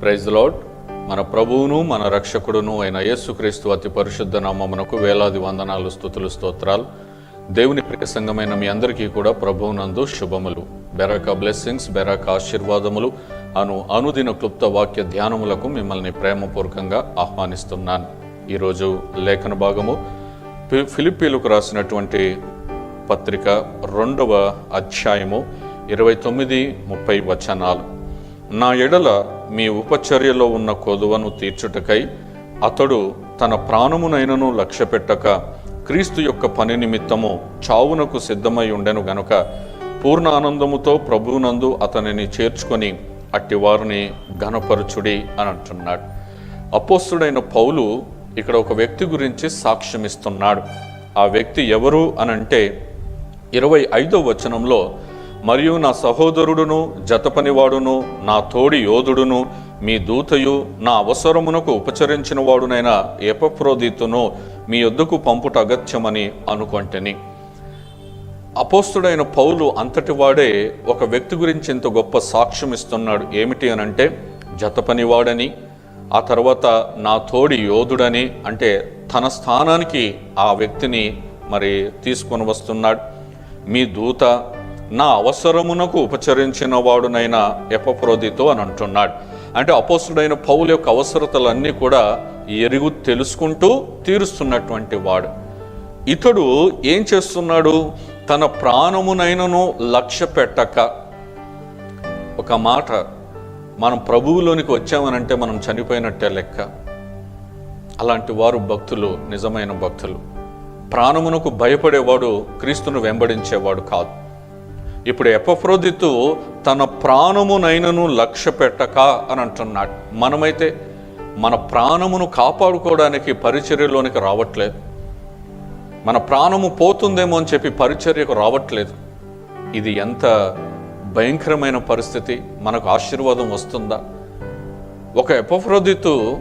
Praise lord మన ప్రభువును మన రక్షకుడును అయిన యేసుక్రీస్తు అతి పరిశుద్ధ నామమునకు వేలాది వందనాలు స్థుతులు స్తోత్రాలు. దేవుని ప్రియ సంఘమైన మీ అందరికీ కూడా ప్రభువునందు శుభములు. బెరాక బ్లెస్సింగ్స్ బెరాక ఆశీర్వాదములు అను అనుదిన క్లుప్త వాక్య ధ్యానములకు మిమ్మల్ని ప్రేమపూర్వకంగా ఆహ్వానిస్తున్నాను. ఈరోజు లేఖన భాగము ఫి- ఫిలిప్పీలకు రాసినటువంటి పత్రిక రెండవ అధ్యాయము ఇరవై తొమ్మిది ముప్పై వచనాలు. నా ఎడల మీ ఉపచర్యలో ఉన్న కొదువను తీర్చుటకై అతడు తన ప్రాణమునైనను లక్ష్యపెట్టక క్రీస్తు యొక్క పని నిమిత్తము చావునకు సిద్ధమై ఉండెను గనుక పూర్ణ ఆనందముతో ప్రభువునందు అతనిని చేర్చుకొని అట్టివారిని ఘనపరచుడి అని అంటున్నాడు. అపోస్తుడైన పౌలు ఇక్కడ ఒక వ్యక్తి గురించి సాక్ష్యమిస్తున్నాడు. ఆ వ్యక్తి ఎవరు అనంటే ఇరవై ఐదో వచనంలో మరియు నా సహోదరుడును జతపనివాడును నా తోడి యోధుడును మీ దూతయు నా అవసరమునకు ఉపచరించిన వాడునైన ఎపప్రోదితును మీ యొద్దకు పంపుట అగత్యమని అనుకొంటని. అపోస్తుడైన పౌలు అంతటి వాడే ఒక వ్యక్తి గురించి ఇంత గొప్ప సాక్ష్యం ఇస్తున్నాడు. ఏమిటి అనంటే జతపనివాడని ఆ తర్వాత నా తోడి యోధుడని అంటే తన స్థానానికి ఆ వ్యక్తిని మరి తీసుకొని వస్తున్నాడు. మీ దూత నా అవసరమునకు ఉపచరించిన వాడునైన ఎపప్రోదితో అని అంటున్నాడు. అంటే అపోసుడైన పౌలు యొక్క అవసరతలన్నీ కూడా ఎరుగు తెలుసుకుంటూ తీరుస్తున్నటువంటి వాడు. ఇతడు ఏం చేస్తున్నాడు? తన ప్రాణమునైనను లక్ష్య పెట్టక. ఒక మాట మనం ప్రభువులోనికి వచ్చామనంటే మనం చనిపోయినట్టే లెక్క. అలాంటి వారు భక్తులు నిజమైన భక్తులు. ప్రాణమునకు భయపడేవాడు క్రీస్తును వెంబడించేవాడు కాదు. ఇప్పుడు ఎపఫ్రోదితు తన ప్రాణమునైనను లక్ష్య పెట్టక అని అంటున్నాడు. మనమైతే మన ప్రాణమును కాపాడుకోవడానికి పరిచర్యలోనికి రావట్లేదు. మన ప్రాణము పోతుందేమో అని చెప్పి పరిచర్యకు రావట్లేదు. ఇది ఎంత భయంకరమైన పరిస్థితి మనకు ఆశీర్వాదం వస్తుందా? ఒక ఎపఫ్రోదితు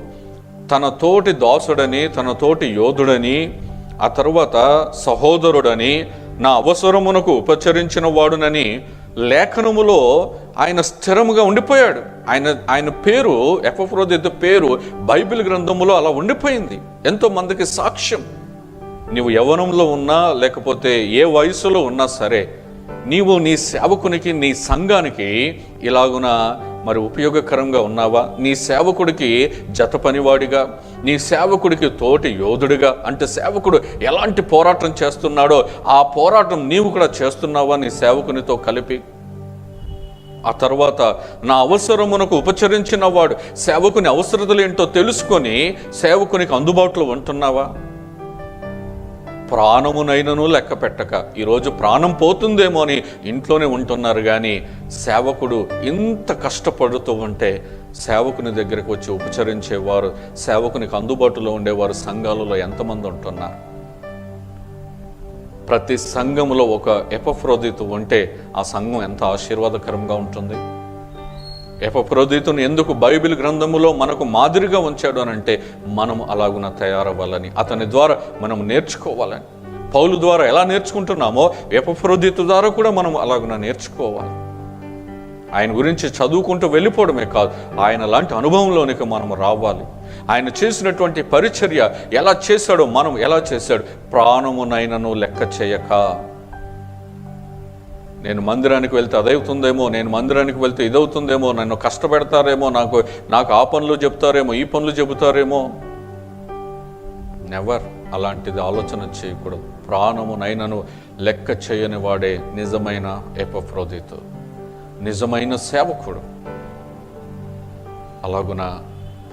తన తోటి దాసుడని తన తోటి యోధుడని ఆ తరువాత సహోదరుడని నా అవసరమునకు ఉపచరించిన వాడునని లేఖనములో ఆయన స్థిరముగా ఉండిపోయాడు. ఆయన ఆయన పేరు ఎపఫ్రోదితు పేరు బైబిల్ గ్రంథములో అలా ఉండిపోయింది. ఎంతో మందికి సాక్ష్యం. నీవు యవనంలో ఉన్నా లేకపోతే ఏ వయసులో ఉన్నా సరే నీవు నీ సేవకునికి నీ సంఘానికి ఇలాగున మరి ఉపయోగకరంగా ఉన్నావా? నీ సేవకుడికి జత పనివాడిగా నీ సేవకుడికి తోటి యోధుడిగా అంటే సేవకుడు ఎలాంటి పోరాటం చేస్తున్నాడో ఆ పోరాటం నీవు కూడా చేస్తున్నావా నీ సేవకునితో కలిపి? ఆ తర్వాత నా అవసరమునకు ఉపచరించిన వాడు సేవకుని అవసరతలు ఏంటో తెలుసుకొని సేవకునికి అందుబాటులో ఉంటున్నావా? ప్రాణమునైనను లెక్క పెట్టక. ఈరోజు ప్రాణం పోతుందేమో అని ఇంట్లోనే ఉంటున్నారు కానీ సేవకుడు ఇంత కష్టపడుతూ ఉంటే సేవకుని దగ్గరకు వచ్చి ఉపచరించేవారు సేవకునికి అందుబాటులో ఉండేవారు సంఘాలలో ఎంతమంది ఉంటున్నారు? ప్రతి సంఘములో ఒక ఎపఫ్రోదితు ఉంటే ఆ సంఘం ఎంత ఆశీర్వాదకరంగా ఉంటుంది? ఎపప్రోదితుని ఎందుకు బైబిల్ గ్రంథములో మనకు మాదిరిగా ఉంచాడు అని అంటే మనము అలాగున తయారవ్వాలని అతని ద్వారా మనం నేర్చుకోవాలని. పౌలు ద్వారా ఎలా నేర్చుకుంటున్నామో ఎపప్రోదితు ద్వారా కూడా మనం అలాగున నేర్చుకోవాలి. ఆయన గురించి చదువుకుంటూ వెళ్ళిపోవడమే కాదు ఆయన లాంటి అనుభవంలోనికి మనం రావాలి. ఆయన చేసినటువంటి పరిచర్య ఎలా చేశాడో మనం ఎలా చేశాడు ప్రాణమునైనను లెక్క చేయక. నేను మందిరానికి వెళ్తే అదవుతుందేమో నేను మందిరానికి వెళ్తే ఇదవుతుందేమో నన్ను కష్టపెడతారేమో నాకు నాకు ఆ పనులు చెప్తారేమో ఈ పనులు చెబుతారేమో. నెవర్ అలాంటిది ఆలోచన చేయకూడదు. ప్రాణమునైనను లెక్క చేయని వాడే నిజమైన ఎపఫ్రోదితు. నిజమైన సేవకుడు. అలాగున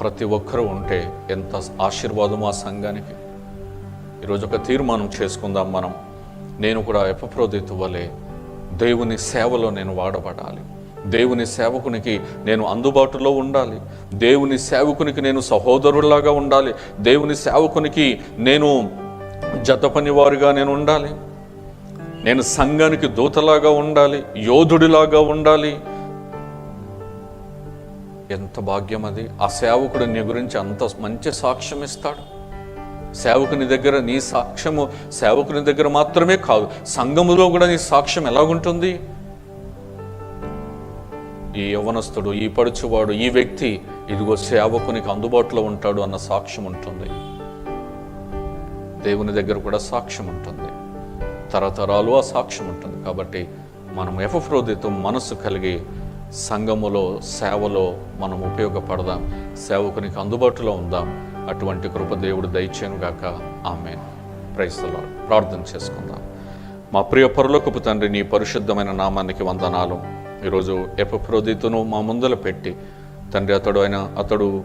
ప్రతి ఒక్కరూ ఉంటే ఎంత ఆశీర్వాదం ఆ సంఘానికి. ఈరోజు ఒక తీర్మానం చేసుకుందాం మనం. నేను కూడా ఎపప్రోదితు వలె దేవుని సేవలో నేను వాడబడాలి. దేవుని సేవకునికి నేను అందుబాటులో ఉండాలి. దేవుని సేవకునికి నేను సహోదరులాగా ఉండాలి. దేవుని సేవకునికి నేను జతపనివారుగా నేను ఉండాలి. నేను సంఘానికి దూతలాగా ఉండాలి. యోధుడిలాగా ఉండాలి. ఎంత భాగ్యం అది. ఆ సేవకుడు నీ గురించి అంత మంచి సాక్ష్యం ఇస్తాడు. సేవకుని దగ్గర నీ సాక్ష్యము సేవకుని దగ్గర మాత్రమే కాదు సంఘములో కూడా నీ సాక్ష్యం ఎలాగుంటుంది? ఈ యవనస్తుడు ఈ పడుచువాడు ఈ వ్యక్తి ఇదిగో సేవకునికి అందుబాటులో ఉంటాడు అన్న సాక్ష్యం ఉంటుంది. దేవుని దగ్గర కూడా సాక్ష్యం ఉంటుంది. తరతరాలు ఆ సాక్ష్యం ఉంటుంది. కాబట్టి మనం ఎఫ్రోదితో మనసు కలిగి సంఘములో సేవలో మనం ఉపయోగపడదాం. సేవకునికి అందుబాటులో ఉందాం. అటువంటి కృపదేవుడు దయచేను గాక. ఆమె ప్రైస్తలో ప్రార్థన చేసుకుందాం. మా ప్రియ పరులోకపు తండ్రి నీ పరిశుద్ధమైన నామానికి వందనాలు. ఈరోజు ఎపప్రోదితును మా ముందల పెట్టి తండ్రి అతడు ఆయన అతడు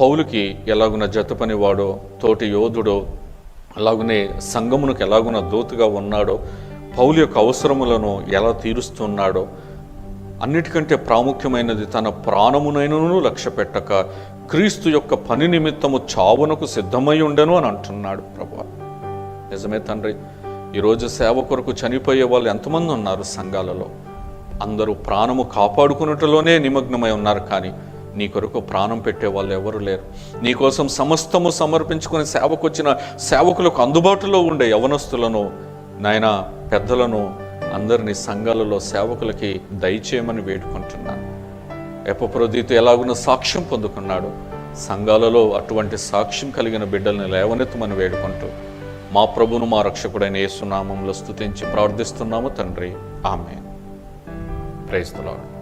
పౌలుకి ఎలాగున జత పనివాడో తోటి యోధుడో అలాగనే సంగమునకు ఎలాగున దూతగా ఉన్నాడో పౌలు యొక్క అవసరములను ఎలా తీరుస్తున్నాడో అన్నిటికంటే ప్రాముఖ్యమైనది తన ప్రాణమునైనను లక్ష్య పెట్టక క్రీస్తు యొక్క పని నిమిత్తము చావునకు సిద్ధమై ఉండెను అని అంటున్నాడు ప్రభు నిజమే తండ్రి ఈరోజు సేవ కొరకు చనిపోయే వాళ్ళు ఎంతమంది ఉన్నారు సంఘాలలో? అందరూ ప్రాణము కాపాడుకున్నట్లోనే నిమగ్నమై ఉన్నారు కానీ నీ కొరకు ప్రాణం పెట్టే వాళ్ళు ఎవరు లేరు. నీ కోసం సమస్తము సమర్పించుకుని సేవకు వచ్చిన సేవకులకు అందుబాటులో ఉండే యవనస్తులను నాయన పెద్దలను అందరినీ సంఘాలలో సేవకులకి దయచేయమని వేడుకుంటున్నాను. ఎపప్రోదీతో ఎలాగున్న సాక్ష్యం పొందుకున్నాడు సంఘాలలో అటువంటి సాక్ష్యం కలిగిన బిడ్డల్ని లేవనెత్తమని వేడుకుంటూ మా ప్రభును మా రక్షకుడైన యేసునామంలో స్థుతించి ప్రార్థిస్తున్నాము తండ్రి. ఆమె ప్రైస్తులాడు